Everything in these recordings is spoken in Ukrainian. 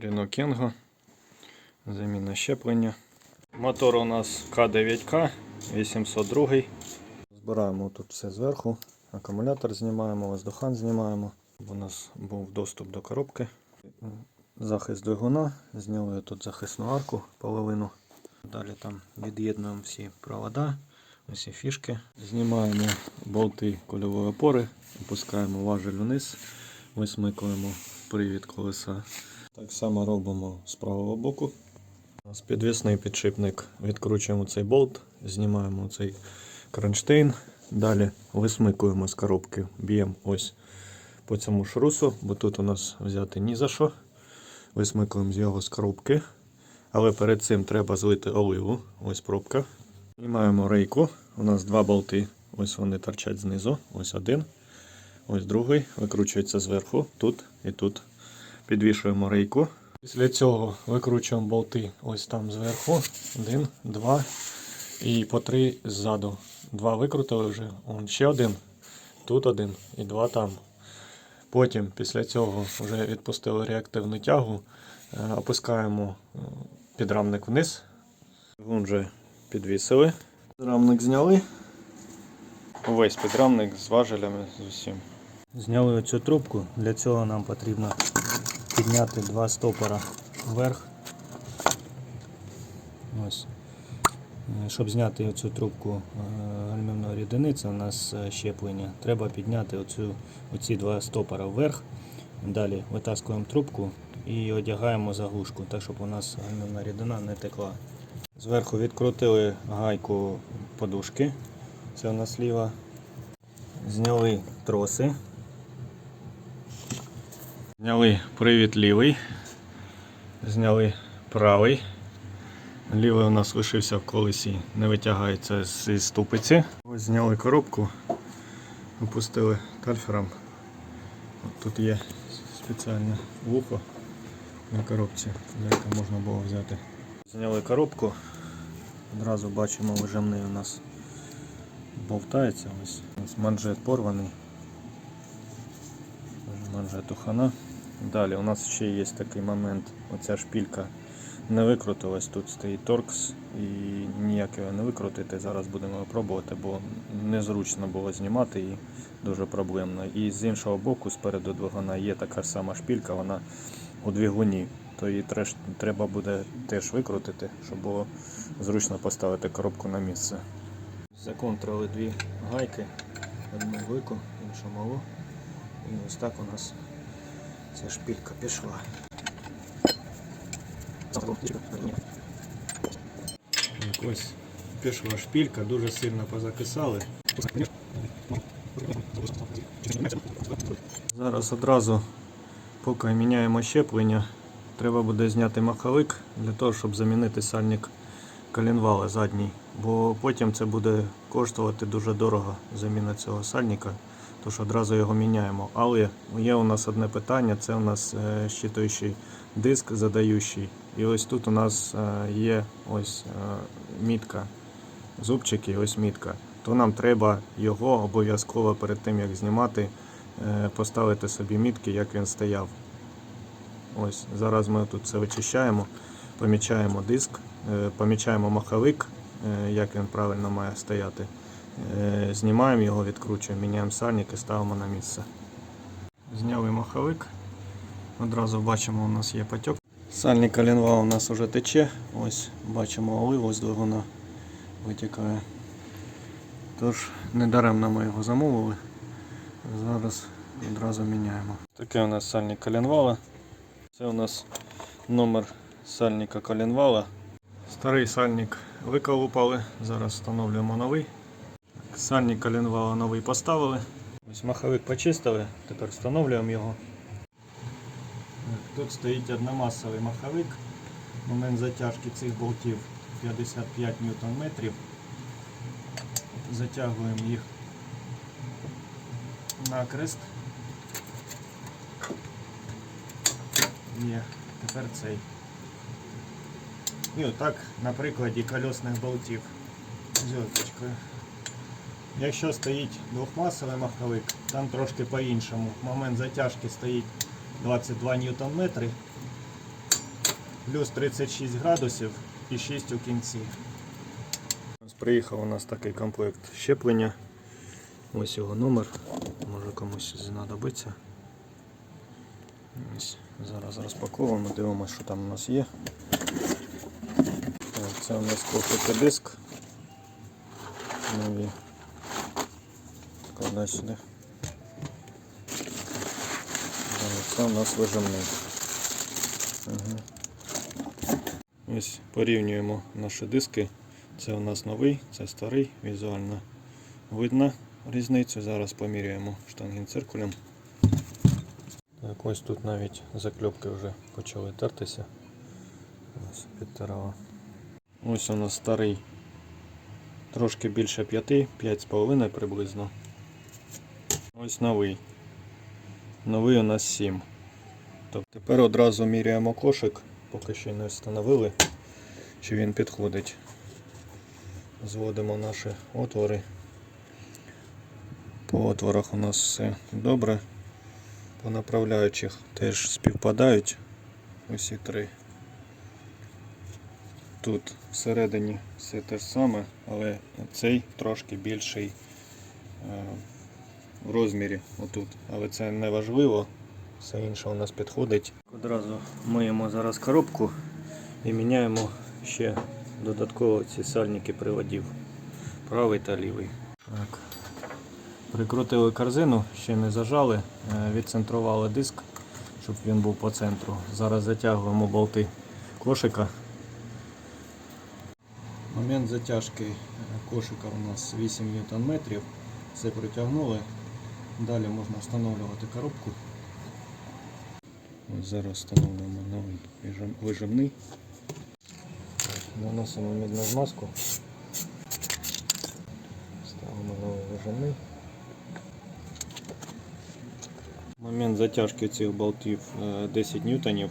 Renault Kengo. Заміна щеплення. Мотор у нас К9К 802. Збираємо тут все зверху. Акумулятор знімаємо, воздухан знімаємо. У нас був доступ до коробки. Захист двигуна. Зняли тут захисну арку половину. Далі там від'єднуємо всі провода, усі фішки. Знімаємо болти кольової опори, опускаємо важель вниз, висмикуємо привід колеса. Так само робимо з правого боку. У нас підвісний підшипник. Відкручуємо цей болт, знімаємо цей кронштейн. Далі висмикуємо з коробки, б'ємо ось по цьому шрусу, бо тут у нас взяти ні за що. Висмикуємо з його з коробки. Але перед цим треба злити оливу. Ось пробка. Знімаємо рейку. У нас два болти. Ось вони торчать знизу. Ось один. Ось другий. Викручується зверху. Тут і тут. Підвішуємо рейку. Після цього викручуємо болти ось там зверху. Один, два. І по три ззаду. Два викрутили вже. Он ще один. Тут один і два там. Потім після цього вже відпустили реактивну тягу. Е, Опускаємо е, підрамник вниз. Вон вже підвісили. Підрамник зняли. Увесь підрамник з важелями з усім. Зняли оцю трубку. Для цього нам потрібно підняти два стопора вверх. Ось. Е, Щоб зняти оцю трубку е, гальмівної рідини, це у нас е, щеплення. Треба підняти оцю, оці два стопора вверх. Далі витаскуємо трубку і одягаємо заглушку, так щоб у нас гальмівна рідина не текла. Зверху відкрутили гайку подушки. Це у нас ліва. Зняли троси. Зняли привід лівий. Зняли правий. Лівий у нас лишився в колесі, не витягається зі ступиці. Ось зняли коробку, опустили тальфером. От тут є спеціальне вухо на коробці, яке можна було взяти. Зняли коробку. Одразу бачимо вижимний у нас болтається. Ось, манжет порваний. Манжету хана. Далі у нас ще є такий момент. Оця шпілька не викрутилась. Тут стоїть торкс і ніяк його не викрутити. Зараз будемо пробувати, бо незручно було знімати і дуже проблемно. І з іншого боку, спереду двигуна є така сама шпілька, вона у двигуні. То її треба буде теж викрутити, щоб було зручно поставити коробку на місце. Законтрили дві гайки, одну велику, іншу малу. І ось так у нас ця шпилька пішла. Так, ось пішла шпилька, дуже сильно позакисали. Зараз одразу, поки міняємо щеплення, треба буде зняти маховик для того, щоб замінити сальник коленвала задній. Бо потім це буде коштувати дуже дорого заміна цього сальника, тож одразу його міняємо. Але є у нас одне питання: це у нас е, щитуючий диск задаючий. І ось тут у нас е, є ось е, мітка, зубчики, ось мітка. То нам треба його обов'язково перед тим як знімати, поставити собі мітки, як він стояв. Ось зараз ми тут все вичищаємо, помічаємо диск, помічаємо маховик, як він правильно має стояти. Е, Знімаємо його, відкручуємо, міняємо сальник і ставимо на місце. Зняли маховик. Одразу бачимо, у нас є потік. Сальник коленвал у нас вже тече. Ось бачимо оливу з двигуна витікає. Тож недаремно ми його замовили. Зараз одразу міняємо. Таке у нас сальник коленвала. Це у нас номер сальника коленвала. Старий сальник виколупали, зараз встановлюємо новий. Сальник коленвала новий поставили. Ось маховик почистили, тепер встановлюємо його. Тут стоїть одномасовий маховик. Момент затяжки цих болтів 55 Нм. Затягуємо їх накрест. Є, тепер цей. І отак на прикладі кольосних болтів зірочкою. Якщо стоїть двохмасовий маховик, там трошки по-іншому. Момент затяжки стоїть 22 ньютон. Плюс 36 градусів і 6 у кінці. Приїхав у нас такий комплект щеплення. Ось його номер. Може комусь знадобиться. Ось зараз розпаковуємо, дивимося, що там у нас є. Це у нас кофе диск. Нові. Складай сюди. Це у нас вижимний. Угу. Ось порівнюємо наші диски. Це у нас новий, це старий, візуально видно різницю. Зараз поміряємо штангенциркулем. Так, ось тут навіть закльопки вже почали тертися. Ось. Ось у нас старий трошки більше 5, 5,5 приблизно. Ось новий. Новий у нас 7. Тобто тепер одразу міряємо кошик, поки що не встановили, чи він підходить. Зводимо наші отвори. По отворах у нас все добре. По направляючих теж співпадають усі три. Тут всередині все те ж саме, але цей трошки більший е, в розмірі отут. Але це не важливо, все інше у нас підходить. Одразу миємо зараз коробку і міняємо ще додатково ці сальники приводів. Правий та лівий. Так. Прикрутили корзину, ще не зажали, е, відцентрували диск, щоб він був по центру. Зараз затягуємо болти кошика. Момент затяжки е, кошика у нас 8 Нм. Все притягнули. Далі можна встановлювати коробку. Ось зараз встановлюємо новий вижимний. Наносимо мідну змазку. Ставимо новий вижимний. Момент затяжки цих болтів е, 10 ньютонів.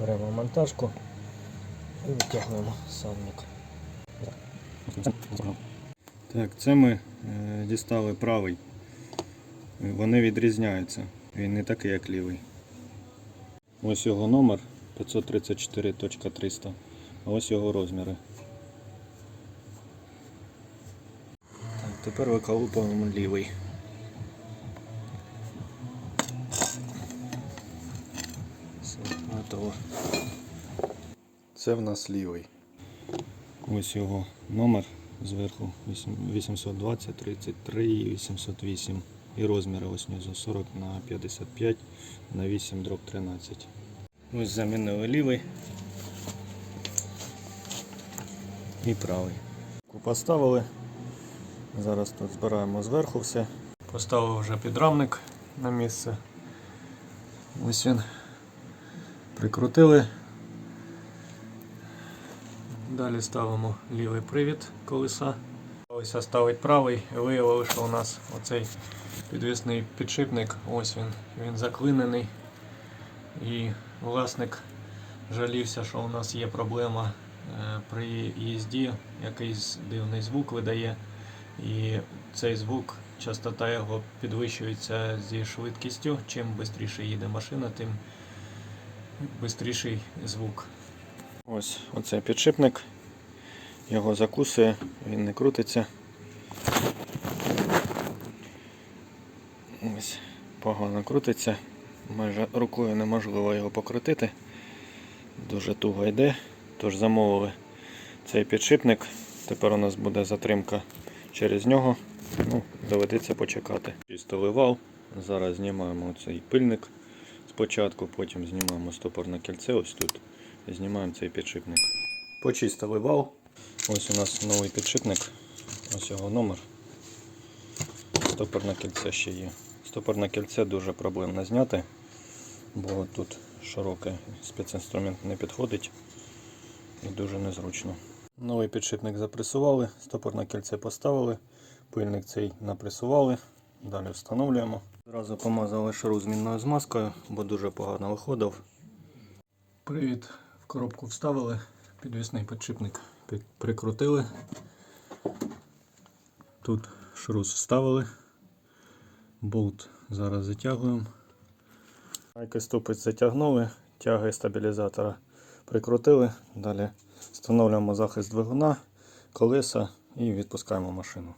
Беремо монтажку і витягуємо сальник. Так, це ми е, дістали правий. Вони відрізняються. Він не такий, як лівий. Ось його номер 534.300, а ось його розміри. Так, тепер виколупуємо лівий. Все, готово. Це в нас лівий. Ось його номер зверху 820, 33 і 808. І розміри ось внизу 40 на 55 на 8 дроб 13. Ось замінили лівий і правий. Поставили. Зараз тут збираємо зверху все. Поставив вже підрамник на місце. Ось він. Прикрутили. Далі ставимо лівий привід колеса. Ось ставить правий. Виявили, що у нас оцей підвісний підшипник, ось він, він заклинений. І власник жалівся, що у нас є проблема е, при їзді, якийсь дивний звук видає. І цей звук, частота його підвищується зі швидкістю. Чим швидше їде машина, тим швидший звук. Ось оцей підшипник. Його закусує, він не крутиться. Ось погано крутиться. Майже рукою неможливо його покрутити. Дуже туго йде. Тож замовили цей підшипник. Тепер у нас буде затримка через нього. Ну, доведеться почекати. Чистили вал. Зараз знімаємо цей пильник спочатку, потім знімаємо стопорне кільце ось тут. Знімаємо цей підшипник. Почистили вал. Ось у нас новий підшипник. Ось його номер. Стопорне кільце ще є. Стопорне кільце дуже проблемно зняти, бо тут широке спецінструмент не підходить і дуже незручно. Новий підшипник запресували, стопорне кільце поставили, пильник цей напресували, далі встановлюємо. Одразу помазали шару змінною змазкою, бо дуже погано виходив. Привід в коробку вставили, підвісний підшипник прикрутили. Тут шрус вставили. Болт зараз затягуємо. Майки ступиць затягнули, тяги стабілізатора прикрутили. Далі встановлюємо захист двигуна, колеса і відпускаємо машину.